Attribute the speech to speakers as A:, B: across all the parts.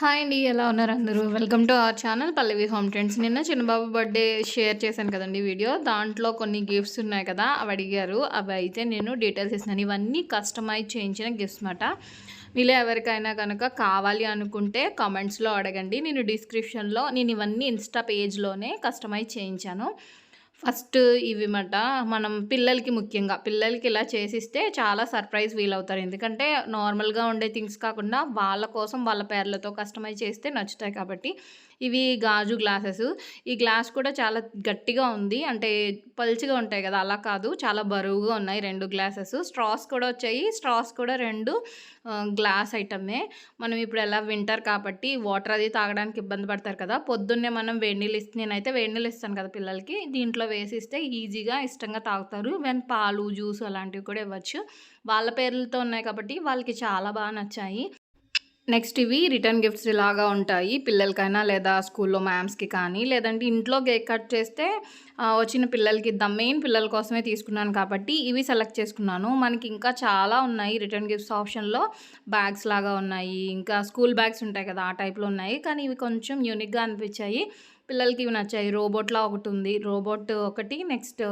A: Hi అండి ఎలా ఉన్నారు అందరూ? Welcome to our channel Pallavi home trends నిన్న చిన్నబాబు బర్త్డే షేర్ చేశాను కదండి వీడియో దాంట్లో కొన్ని గిఫ్ట్స్ ఉన్నాయి కదా అవి అడిగారు. అవి అయితే నేను డీటెయిల్స్ ఇస్తున్నాను. ఇవన్నీ కస్టమైజ్ చేయించిన గిఫ్ట్స్ మాట. మీలో ఎవరికైనా కనుక కావాలి అనుకుంటే కామెంట్స్లో అడగండి. నేను డిస్క్రిప్షన్లో నేను ఇవన్నీ ఇన్స్టా పేజ్లోనే కస్టమైజ్ చేయించాను. ఫస్ట్ ఇవిమాట. మనం పిల్లలకి ముఖ్యంగా పిల్లలకి ఇలా చేసిస్తే చాలా సర్ప్రైజ్ ఫీల్ అవుతారు ఎందుకంటే నార్మల్గా ఉండే థింగ్స్ కాకుండా వాళ్ళ కోసం వాళ్ళ పేర్లతో కస్టమైజ్ చేస్తే నచ్చుతాయి కాబట్టి ఇవి గాజు గ్లాసెస్. ఈ గ్లాస్ కూడా చాలా గట్టిగా ఉంది. అంటే పల్చిగా ఉంటాయి కదా అలా కాదు. చాలా బరువుగా ఉన్నాయి రెండు గ్లాసెస్. స్ట్రాస్ కూడా వచ్చాయి. స్ట్రాస్ కూడా రెండు గ్లాస్ ఐటమే. మనం ఇప్పుడు ఎలా వింటర్ కాబట్టి వాటర్ అది తాగడానికి ఇబ్బంది పడతారు కదా పొద్దున్నే మనం వేడి నీళ్ళు ఇస్తే నేనైతే వేడి నీళ్ళు ఇస్తాను కదా పిల్లలకి. దీంట్లో వేసిస్తే ఈజీగా ఇష్టంగా తాగుతారు. వెన్ పాలు జ్యూస్ అలాంటివి కూడా ఇవ్వచ్చు. వాళ్ళ పేర్లతో ఉన్నాయి కాబట్టి వాళ్ళకి చాలా బాగా నచ్చాయి. నెక్స్ట్ ఇవి రిటర్న్ గిఫ్ట్స్ ఇలాగా ఉంటాయి పిల్లలకైనా లేదా స్కూల్లో మ్యామ్స్కి కానీ. లేదంటే ఇంట్లో కేక్ కట్ చేస్తే వచ్చిన పిల్లలకి ఇద్దాం. మెయిన్ పిల్లల కోసమే తీసుకున్నాను కాబట్టి ఇవి సెలెక్ట్ చేసుకున్నాను. మనకి ఇంకా చాలా ఉన్నాయి రిటర్న్ గిఫ్ట్స్ ఆప్షన్లో. బ్యాగ్స్ లాగా ఉన్నాయి. ఇంకా స్కూల్ బ్యాగ్స్ ఉంటాయి కదా ఆ టైప్లో ఉన్నాయి. కానీ ఇవి కొంచెం యూనిక్గా అనిపించాయి. పిల్లలకి ఇవి నచ్చాయి. రోబోట్లా ఒకటి ఉంది. రోబోట్ ఒకటి నెక్స్ట్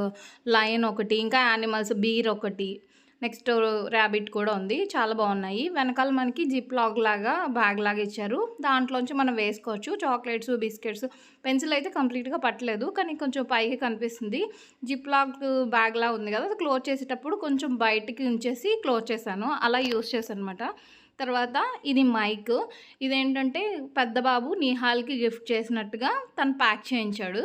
A: లయన్ ఒకటి ఇంకా యానిమల్స్ బీర్ ఒకటి. నెక్స్ట్ ర్యాబిట్ కూడా ఉంది. చాలా బాగున్నాయి. వెనకాల మనకి జిప్ లాగ్ లాగా బ్యాగ్ లాగా ఇచ్చారు. దాంట్లోంచి మనం వేసుకోవచ్చు. చాక్లెట్స్ బిస్కెట్స్ పెన్సిల్ అయితే కంప్లీట్గా పట్టలేదు. కానీ కొంచెం పైకి కనిపిస్తుంది. జిప్ లాగ్ బ్యాగ్ లా ఉంది కదా. అది క్లోజ్ చేసేటప్పుడు కొంచెం బయటికి ఉంచేసి క్లోజ్ చేశాను. అలా యూస్ చేశాను అనమాట తర్వాత ఇది మైక్. ఇదేంటంటే పెద్ద బాబు నిహాల్కి గిఫ్ట్ చేసినట్టుగా తను ప్యాక్ చేయించాడు.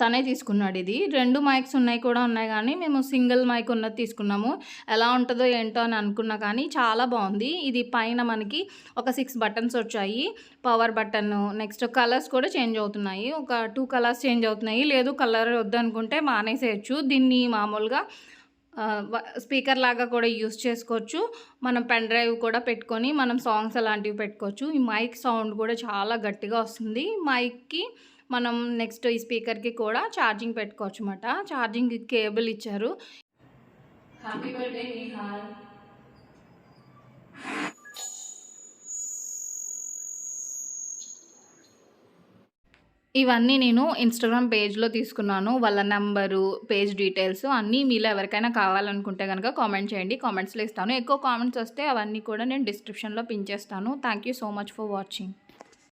A: తనే తీసుకున్నాడు ఇది. రెండు మైక్స్ ఉన్నాయి కూడా ఉన్నాయి కానీ మేము సింగిల్ మైక్ ఉన్నది తీసుకున్నాము. ఎలా ఉంటుందో ఏంటో అని అనుకున్నా కానీ చాలా బాగుంది. ఇది పైన మనకి ఒక సిక్స్ బటన్స్ వచ్చాయి. పవర్ బటన్ నెక్స్ట్ కలర్స్ కూడా చేంజ్ అవుతున్నాయి. ఒక టూ కలర్స్ చేంజ్ అవుతున్నాయి. లేదు కలర్ వద్దనుకుంటే మానేసేయచ్చు. దీన్ని మామూలుగా స్పీకర్ లాగా కూడా యూస్ చేసుకోవచ్చు. మనం పెన్ డ్రైవ్ కూడా పెట్టుకొని మనం సాంగ్స్ అలాంటివి పెట్టుకోవచ్చు. ఈ మైక్ సౌండ్ కూడా చాలా గట్టిగా వస్తుంది. మైక్కి మనం నెక్స్ట్ ఈ స్పీకర్కి కూడా ఛార్జింగ్ పెట్టుకోవచ్చు అనమాట ఛార్జింగ్ కేబుల్ ఇచ్చారు. హ్యాపీ బర్త్డే ఇవన్నీ నేను ఇన్స్టాగ్రామ్ పేజ్లో తీసుకున్నాను. వాళ్ళ నెంబరు పేజ్ డీటెయిల్స్ అన్నీ మీలో ఎవరికైనా కావాలనుకుంటే కనుక కామెంట్ చేయండి. కామెంట్స్లో ఇస్తాను. ఎక్కువ కామెంట్స్ వస్తే అవన్నీ కూడా నేను డిస్క్రిప్షన్లో పిన్ చేస్తాను. Thank you so much for watching